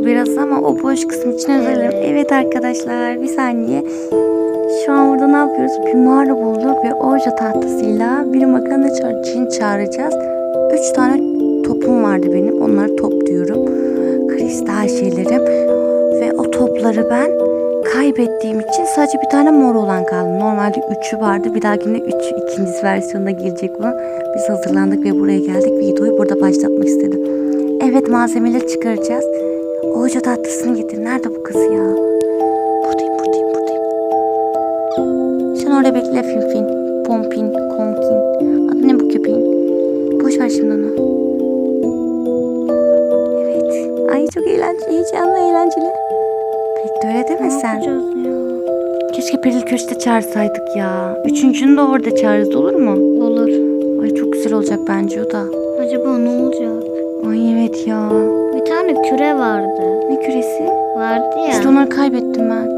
dolu biraz ama o boş kısım için özelim. Evet arkadaşlar bir saniye. Şu an burada ne yapıyoruz? Bir mağara bulduk ve orca tahtasıyla bir makarna cin çağıracağız. Üç tane topum vardı benim. Onlar top diyorum. Kristal şeylerim. Ve o topları ben kaybettiğim için sadece bir tane mor olan kaldı. Normalde üçü vardı. Bir dahakine üç ikinci versiyonuna girecek bu. Biz hazırlandık ve buraya geldik. Videoyu burada başlatmak istedim. Evet malzemeleri çıkaracağız. Oğuca tatlısını getir. Nerede bu kız ya? Buradayım buradayım buradayım. Sen orada bekle Finfin. Pompin, Konkin. Adı ne bu köpeğin? Boş ver şimdi onu. Evet. Ay çok eğlenceli, heyecanlı, eğlenceli. Pek de öyle deme sen. Keşke Peril Köşk'te çağırsaydık ya. Üçüncünü de orada çağırırız olur mu? Olur. Ay çok güzel olacak bence o da. Acaba ne olacak? Ay evet ya. Tane küre vardı. Ne küresi? Vardı ya. İşte onları kaybettim ben.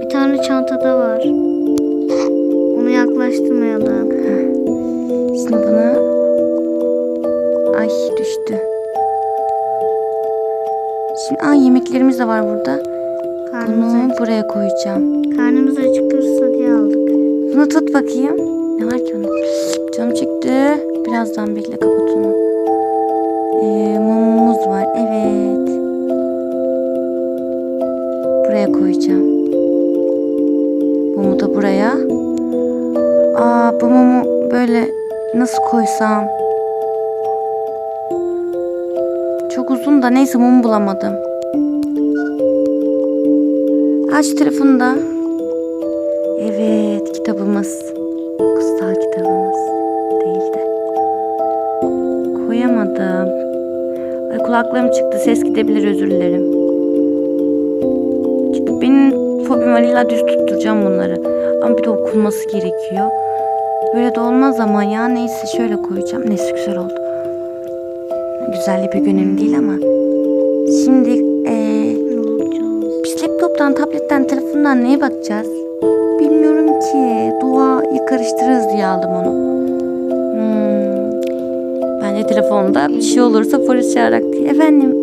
Bir tane çantada var. Onu yaklaştırmayalım. Şimdi bunu... Ay düştü. Şimdi aa yemeklerimiz de var burada. Karnımız, Bunu buraya koyacağım. karnımız acıkırsa diye aldık. Bunu tut bakayım. Ne var ki onun? Canım çekti. Birazdan bekle kapat onu. Ee. Evet. Buraya koyacağım. Mumu da buraya. Aa bu mumu böyle nasıl koysam? Çok uzun da neyse mum bulamadım. Aç telefonu da. Evet kitabımız. Ay kulaklarım çıktı ses gidebilir özür dilerim. Çünkü benim fobim var illa düz tutturacağım bunları. Ama bir de okunması gerekiyor. Böyle de olmaz ama ya neyse şöyle koyacağım. Neyse güzel oldu. Güzelliği pek önemli değil ama. Şimdi olacağız? biz laptoptan, tabletten, telefondan neye bakacağız? Bilmiyorum ki. Duayı karıştırırız diye aldım onu. Telefonda bir şey olursa polis çağırarak. Efendim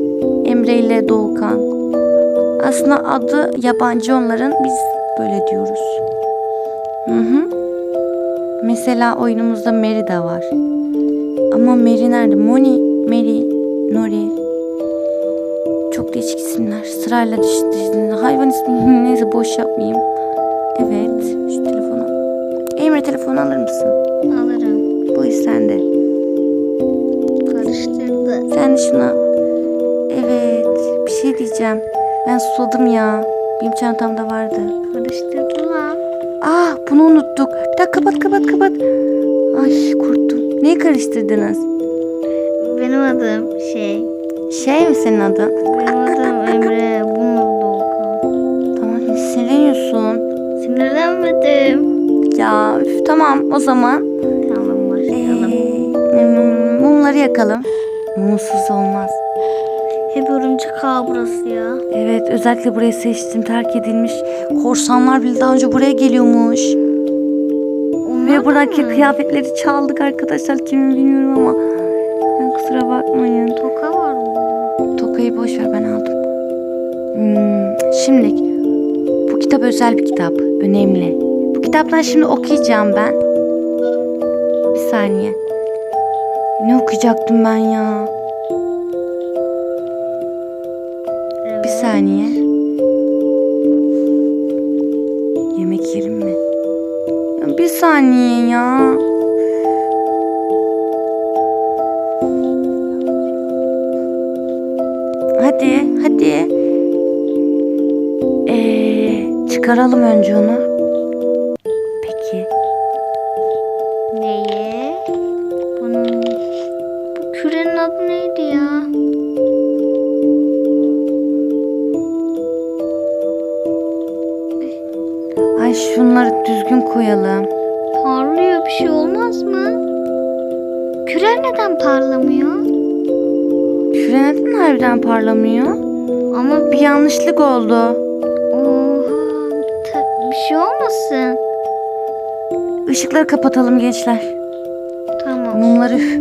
Emre ile Doğukan. Aslında adı yabancı onların. Biz böyle diyoruz. Hı hı. Mesela oyunumuzda Mary de var. Ama Mary nerede? Moni, Mary, Nori. Çok değişik isimler. Sırayla düştü. Hayvan ismi neyse boş yapmayayım. Evet. Şu telefonu. Emre telefonu alır mısın? Alırım. Bu iş sende. Karıştırdı. Sen de şuna. Evet. Bir şey diyeceğim. Ben susadım ya. Benim çantamda vardı. Karıştırdı lan. Ah bunu unuttuk. Bir dakika kapat kapat kapat. Ay korktum. Neyi karıştırdınız? Benim adım şey. Şey mi senin adın? Benim adım Emre. Adı Doğukan. Tamam şimdi sinirleniyorsun. Sinirlenmedim. Ya üf, tamam o zaman. Mumları yakalım. Mumsuz olmaz. Hep örümcek ağı burası ya. Evet özellikle burayı seçtim. Terk edilmiş. Korsanlar bile daha önce buraya geliyormuş. Onlar Ve da buradaki mı? kıyafetleri çaldık arkadaşlar. Kimin bilmiyorum ama. Yani kusura bakmayın. Toka var burada. Tokayı boş ver ben aldım. Hmm, şimdi bu kitap özel bir kitap. Önemli. Bu kitaptan şimdi okuyacağım ben. Bir saniye. Ne okuyacaktım ben ya? Evet. Bir saniye. Yemek yerim mi? Ya bir saniye ya. Hadi, hadi. Ee, çıkaralım önce onu. Adı neydi ya? Ay şunları düzgün koyalım. Parlıyor bir şey olmaz mı? Küre neden parlamıyor? Şuraya neden harbiden parlamıyor? Ama Bir yanlışlık oldu. oha ta- bir şey olmasın. Işıkları kapatalım gençler. Tamam. Mumları üf,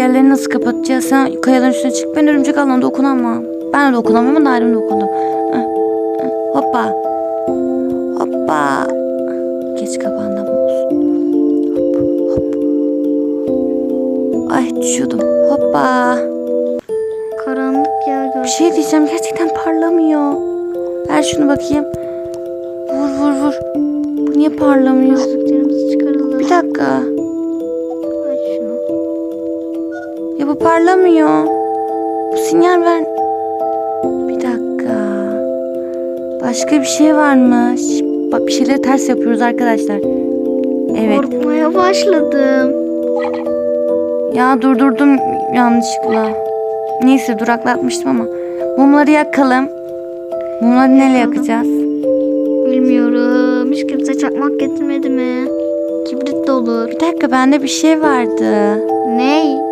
Yerleri nasıl kapatacağız? Sen kayaların üstüne çık. Ben örümcek ağlarına dokunamam. Ben de dokunamıyorum. Dairem dokundum. Heh, heh. Hoppa. Hoppa. Geç kapandı ama olsun. Hop, hop. Ay düşüyordum. Hoppa. Karanlık ya Bir göz. şey diyeceğim. Gerçekten parlamıyor. Ver şunu bakayım. Vur vur vur. Bu niye parlamıyor? Gözlüklerimizi çıkaralım. Bir dakika. Bu parlamıyor. Bu sinyal ver. Bir dakika. Başka bir şey varmış. Bak bir şeyleri ters yapıyoruz arkadaşlar. Evet. Korkmaya başladım. Ya durdurdum yanlışlıkla. Neyse duraklatmıştım ama. Mumları yakalım. Mumları neyle yakacağız? Bilmiyorum. Hiç kimse çakmak getirmedi mi? Kibrit de olur. Bir dakika bende bir şey vardı. Ney?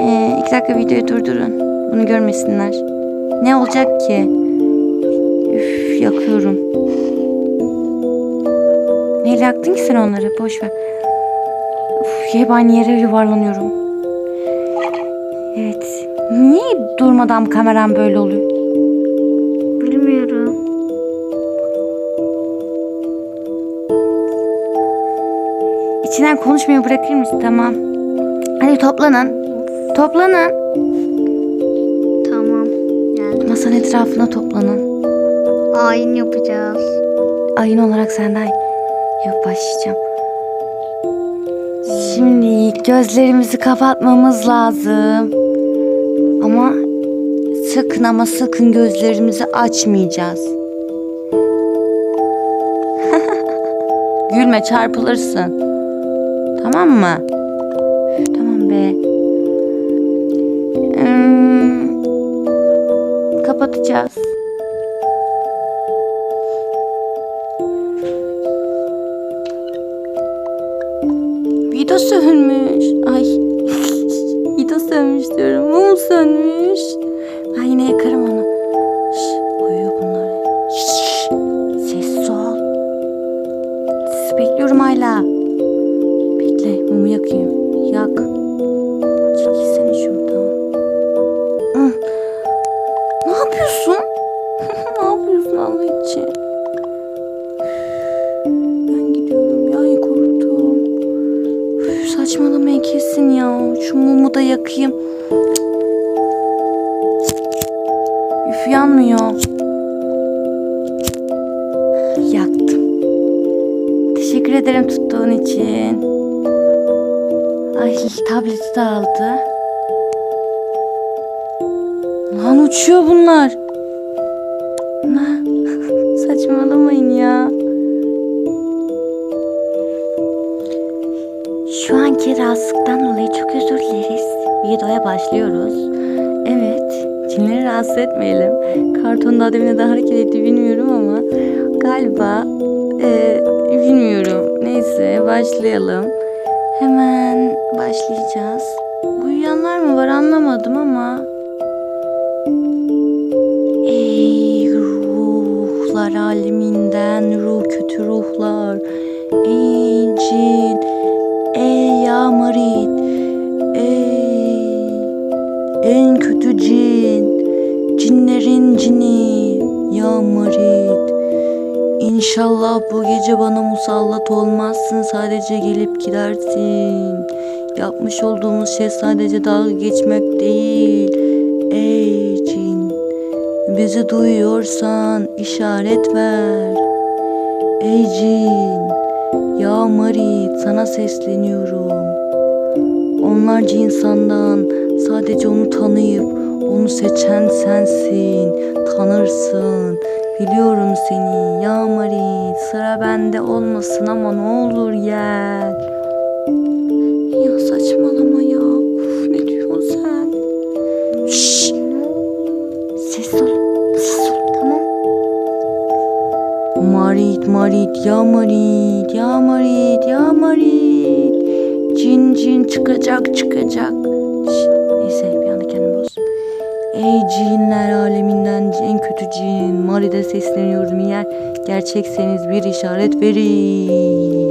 Ee, iki dakika videoyu durdurun. Bunu görmesinler. Ne olacak ki? Üf yakıyorum. Neyle yaktın ki sen onları? Boş ver. Uf, aynı yere yuvarlanıyorum. Evet. Niye durmadan kameram böyle oluyor? Bilmiyorum. İçinden konuşmayı bırakır mısın? Tamam. Hadi toplanın. Toplanın. Tamam. Yani Masanın etrafına toplanın. ayin yapacağız. Ayın olarak senden yok başlayacağım. Şimdi gözlerimizi kapatmamız lazım. Ama sakın ama sakın gözlerimizi açmayacağız. Gülme çarpılırsın. Tamam mı? Kapatacağız. Dolayı çok özür dileriz. Videoya başlıyoruz. Evet, cinleri rahatsız etmeyelim. Karton daha demin neden hareket etti bilmiyorum ama galiba e, bilmiyorum. Neyse başlayalım. Hemen başlayacağız. Uyuyanlar mı var anlamadım ama. Ey ruhlar aleminden ruh kötü ruhlar. Ey cin, ey yağmarit, cinlerin cini, yağmarit. İnşallah bu gece bana musallat olmazsın sadece gelip gidersin. Yapmış olduğumuz şey sadece dalga geçmek değil. Ey cin, bizi duyuyorsan işaret ver. Ey cin, ya Marit sana sesleniyorum. Onlarca insandan sadece onu tanıyıp onu seçen sensin. Tanırsın. Biliyorum seni ya Marit. Sıra bende olmasın ama ne olur gel. Ya saçmalama ya. Uf, ne diyorsun sen? Şşş. Ses ol. Ses ol. Tamam. Marit, Marit, ya Marit, ya Marit, ya Marit. Cin cin çıkacak çıkacak. Şş, Ey cinler aleminden en kötü cin. Marit'e sesleniyorum eğer gerçekseniz bir işaret verin.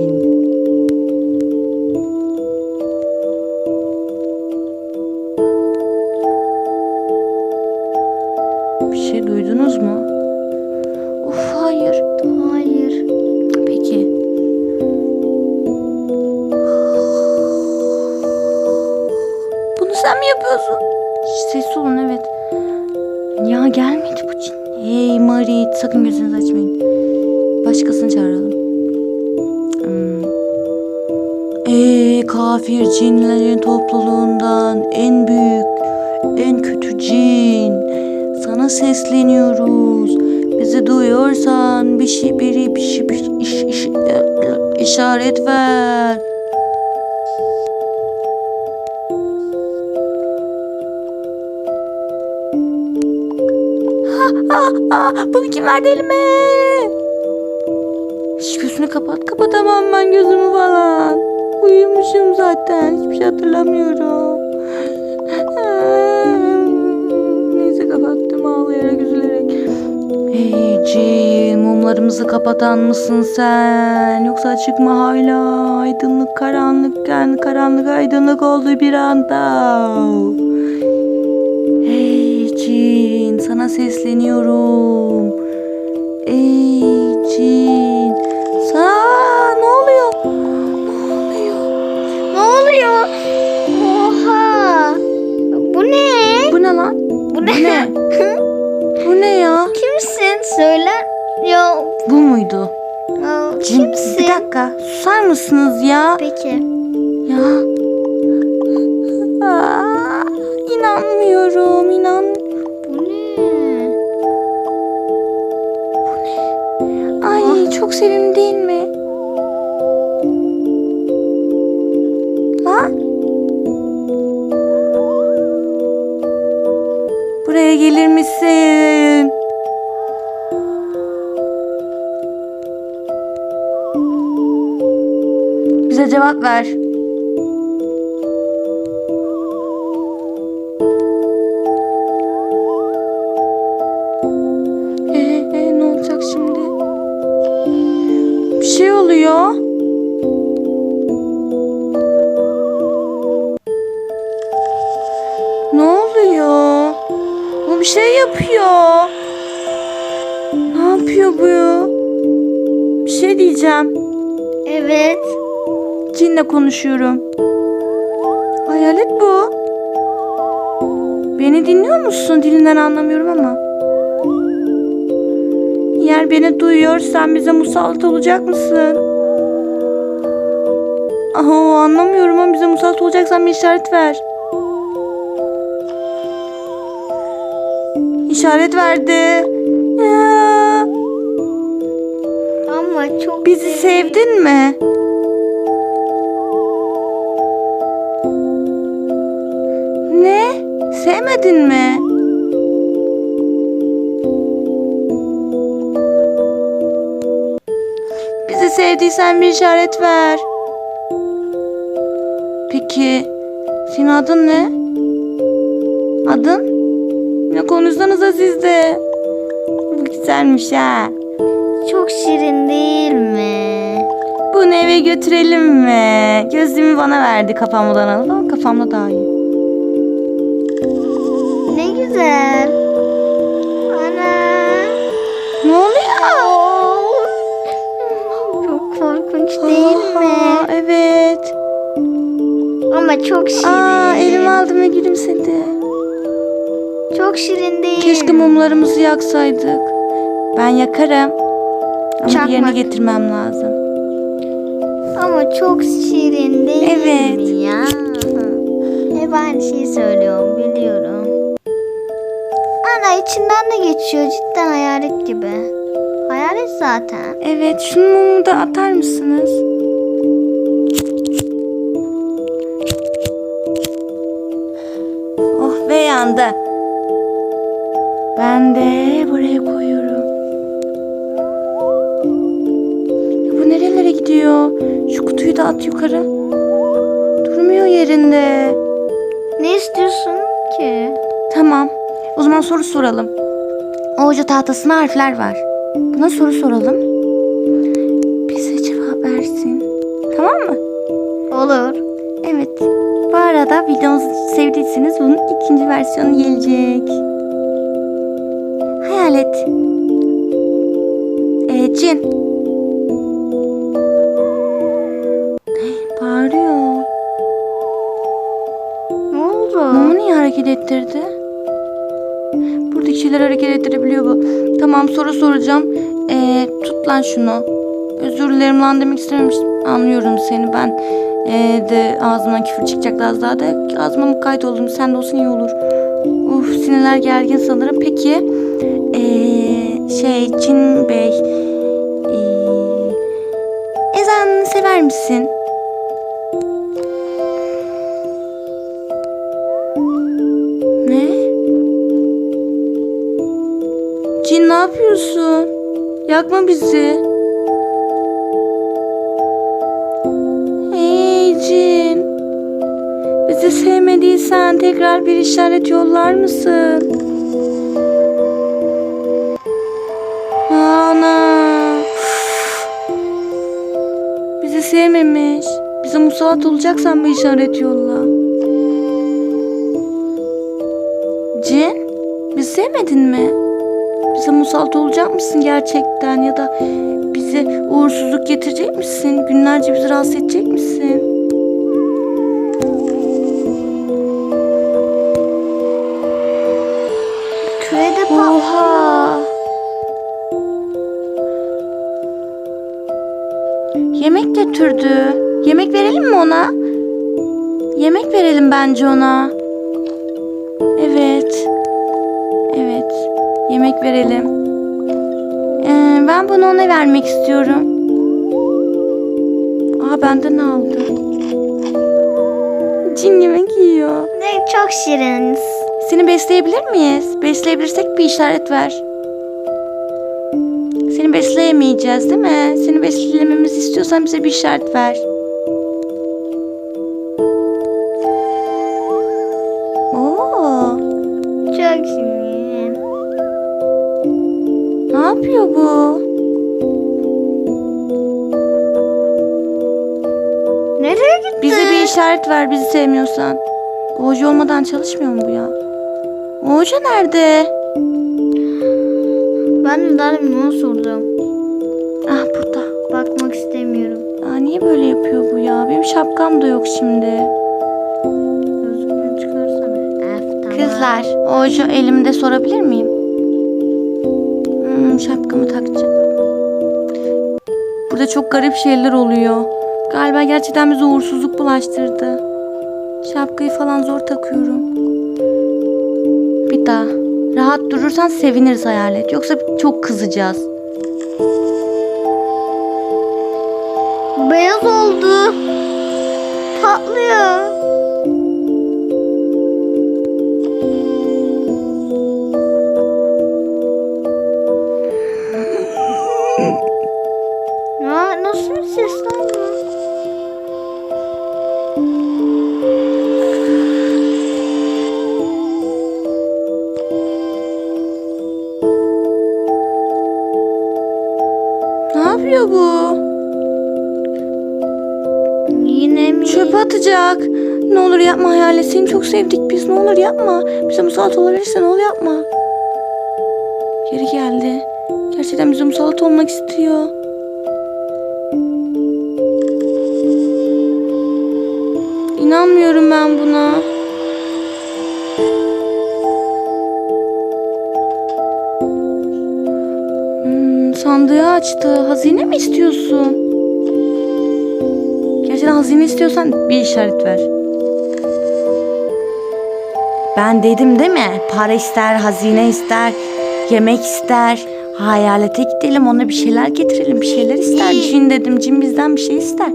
Sana sesleniyoruz. Bizi duyuyorsan bir şey biri bir şey bir iş, iş, işaret ver. Ah, ah, bunu kim verdi elime? Şş, gözünü kapat. Kapatamam ben gözümü falan. Uyumuşum zaten. Hiçbir şey hatırlamıyorum. Cin mumlarımızı kapatan mısın sen? Yoksa açık mı hala? Aydınlık karanlıkken karanlık aydınlık oldu bir anda. Hey Cin sana sesleniyorum. Susar mısınız ya? Peki. Ya. Aa, inanmıyorum. inan. Bu ne? Ay çok sevimli değil mi? Ha? Buraya gelir misin? Cevap ver. Konuşuyorum. Hayalet bu. Beni dinliyor musun? Dilinden anlamıyorum ama. Eğer beni duyuyorsan bize musallat olacak mısın? Aha anlamıyorum ama bize musallat olacaksan bir işaret ver. İşaret verdi. Ama çok bizi sevdin mi? Sevmedin mi? Bizi sevdiysen bir işaret ver. Peki senin adın ne? Adın? Ne konuşsanıza siz de. Bu güzelmiş ha. Çok şirin değil mi? Bunu eve götürelim mi? Gözlüğümü bana verdi kafamdan alıp ama kafamda daha iyi. Ne güzel. Ana. Ne oluyor? Çok korkunç değil mi? Evet. Ama çok şirin. Aa, elimi aldım ve gülümsedi. Çok şirin değil Keşke mumlarımızı yaksaydık. Ben yakarım. Ama Çakmak. diğerini getirmem lazım. Ama çok şirin değil Evet. mi ya? Hep aynı şeyi söylüyorum biliyorum. Ana içinden de geçiyor cidden hayalet gibi. Hayalet zaten. Evet, şunu mumu da atar mısınız? Oh be yandı. Ben de buraya koyuyorum. Ya bu nerelere gidiyor? Şu kutuyu da at yukarı. Durmuyor yerinde. Ne istiyorsun ki? Tamam. O zaman soru soralım. O hoca tahtasına harfler var. Buna soru soralım. Bize cevap versin. Tamam mı? Olur. Evet. Bu arada videomuzu sevdiyseniz bunun ikinci versiyonu gelecek. Hayalet. Ee, cin. Bağırıyor. Ne oldu? Mumu niye hareket ettirdi? Şeyler hareket ettirebiliyor bu. Tamam soru soracağım. Ee, tut lan şunu. Özür dilerim lan demek istememiştim. Anlıyorum seni ben. ee, de ağzımdan küfür çıkacaktı az daha da. Ağzıma mukayyet oldum. Sen de olsun iyi olur. Uf sinirler gergin sanırım. Peki. ee, şey Cin Bey. ee, ezan sever misin? Cin ne yapıyorsun? Yakma bizi. Hey Cin. Bizi sevmediysen tekrar bir işaret yollar mısın? Ana. Bizi sevmemiş. Bize musallat olacaksan bir işaret yolla. Cin, bizi sevmedin mi? Musallat olacak mısın gerçekten ya da bize uğursuzluk getirecek misin? Günlerce bizi rahatsız edecek misin? Patlıyor. Oha! Yemek götürdü. Yemek verelim mi ona? Yemek verelim bence ona. Evet. Evet. Yemek verelim. Ben bunu ona vermek istiyorum. Aa benden aldı. Cin yemek yiyor. Ne çok şiriniz. Seni besleyebilir miyiz? Besleyebilirsek bir işaret ver. Seni besleyemeyeceğiz değil mi? Seni beslememizi istiyorsan bize bir işaret ver. Oo, Çok şirin. ne yapıyor bu? İşaret ver bizi sevmiyorsan. Hoca olmadan çalışmıyor mu bu ya? Hoca nerede? Ben daha demin onu sordum. Ah burada. Bakmak istemiyorum. Aa, niye böyle yapıyor bu ya? Benim şapkam da yok şimdi. Gözlüğünü çıkarsana. Tamam. Kızlar, hoca elimde sorabilir miyim? Hmm, şapkamı takacağım. Burada çok garip şeyler oluyor. Galiba gerçekten bize uğursuzluk bulaştırdı. Şapkayı falan zor takıyorum. Bir daha. Rahat durursan seviniriz hayalet. Yoksa çok kızacağız. Beyaz oldu. Patlıyor. Çok sevdik biz. Ne olur yapma. Bize musallat olabilirse ne olur yapma. Geri geldi. Gerçekten bize musallat olmak istiyor. İnanmıyorum ben buna. Hmm, sandığı açtı. Hazine mi istiyorsun? Gerçekten hazine istiyorsan bir işaret ver. Ben dedim değil mi? Para ister, hazine ister, yemek ister. Hayalete gidelim ona bir şeyler getirelim. Bir şeyler ister. Cin dedim. Cin bizden bir şey ister.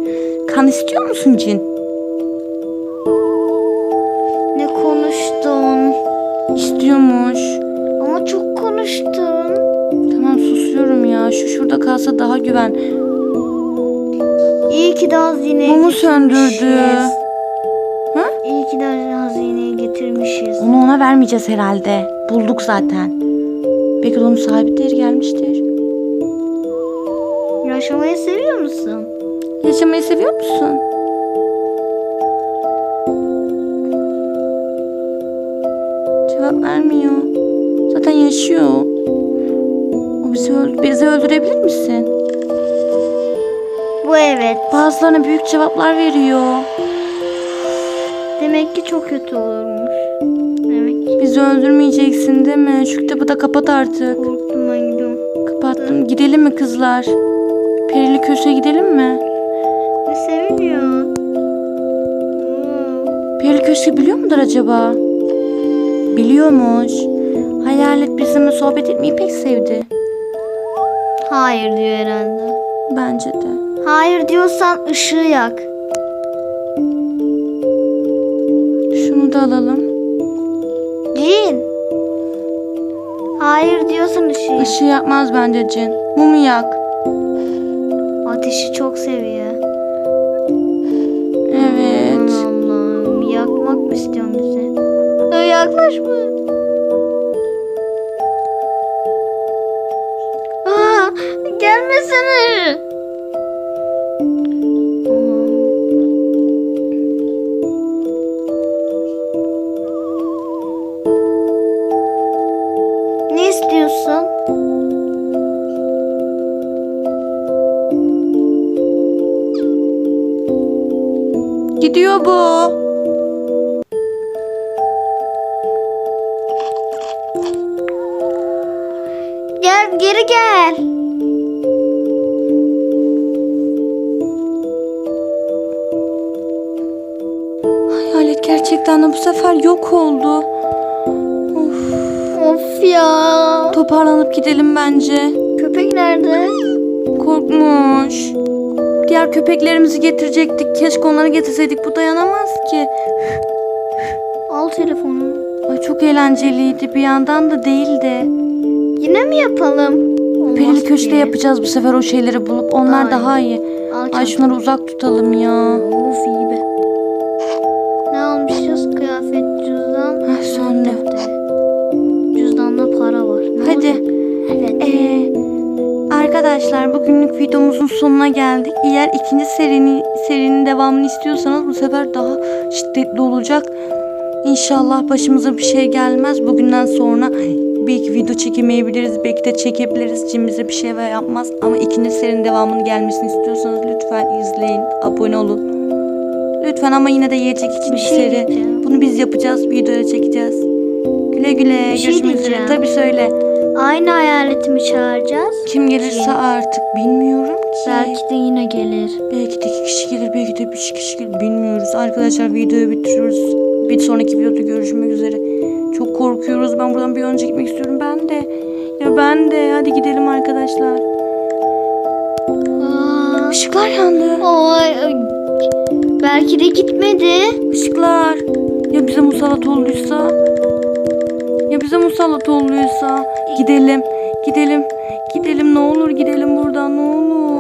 Kan istiyor musun cin? Ne konuştun? İstiyormuş. Ama çok konuştun. Tamam susuyorum ya. Şu şurada kalsa daha güven. İyi ki de hazineyi Mumu söndürdü. İyi ki de hazineyi getirmişiz. Onu ona vermeyeceğiz herhalde. Bulduk zaten. Belki de onun sahibi de gelmiştir. Yaşamayı seviyor musun? Yaşamayı seviyor musun? Cevap vermiyor. Zaten yaşıyor. O bizi, öl- bizi öldürebilir misin? Bu evet. Bazılarına büyük cevaplar veriyor. Demek ki çok kötü olurmuş. Bizi öldürmeyeceksin değil mi? Şu kitabı da kapat artık. Korktum ben gidiyorum. Kapattım. Gidelim mi kızlar? Perili köşeye gidelim mi? Ne seviniyor? Hmm. Perili köşeyi biliyor mudur acaba? Biliyormuş. Hayalet bizimle sohbet etmeyi pek sevdi. Hayır diyor herhalde. Bence de. Hayır diyorsan ışığı yak. Şunu da alalım. Cin. Hayır diyorsan ışığı. Işığı yakmaz bence cin. Mumu yak. Ateşi çok seviyor. Evet. Allah'ım yakmak mı istiyorsun bizi? Ay, Yaklaşma. Aa, gelmesene. Gidelim bence. Köpek nerede? Korkmuş. Diğer köpeklerimizi getirecektik. Keşke onları getirseydik. Bu dayanamaz ki. Al telefonu. Ay çok eğlenceliydi. Bir yandan da değildi. Yine mi yapalım? Perili köşede yapacağız bu sefer o şeyleri bulup. Onlar Aynen. daha iyi. Al Ay şunları uzak tutalım ya. Of iyi arkadaşlar bugünlük videomuzun sonuna geldik. Eğer ikinci serinin serinin devamını istiyorsanız bu sefer daha şiddetli olacak. İnşallah başımıza bir şey gelmez. Bugünden sonra belki video çekemeyebiliriz. Belki de çekebiliriz. Cin bize bir şey yapmaz. Ama ikinci serinin devamının gelmesini istiyorsanız lütfen izleyin. Abone olun. Lütfen ama yine de gelecek ikinci Bir şey seri. diyeceğim. Bunu biz yapacağız. Videoya çekeceğiz. Güle güle. Bir şey Görüşmek üzere. Tabii söyle. Aynı hayaletimi çağıracağız. Kim gelirse artık bilmiyorum ki. Belki de yine gelir. Belki de iki kişi gelir, belki de üç kişi gelir. Bilmiyoruz. Arkadaşlar videoyu bitiriyoruz. Bir sonraki videoda görüşmek üzere. Çok korkuyoruz. Ben buradan bir önce gitmek istiyorum. Ben de. Ya ben de. Hadi gidelim arkadaşlar. Aa, Işıklar yandı. ay. Belki de gitmedi. Işıklar. Ya bize musallat olduysa? Bize musallat olduysa? Gidelim. Gidelim. Gidelim ne olur gidelim buradan ne olur.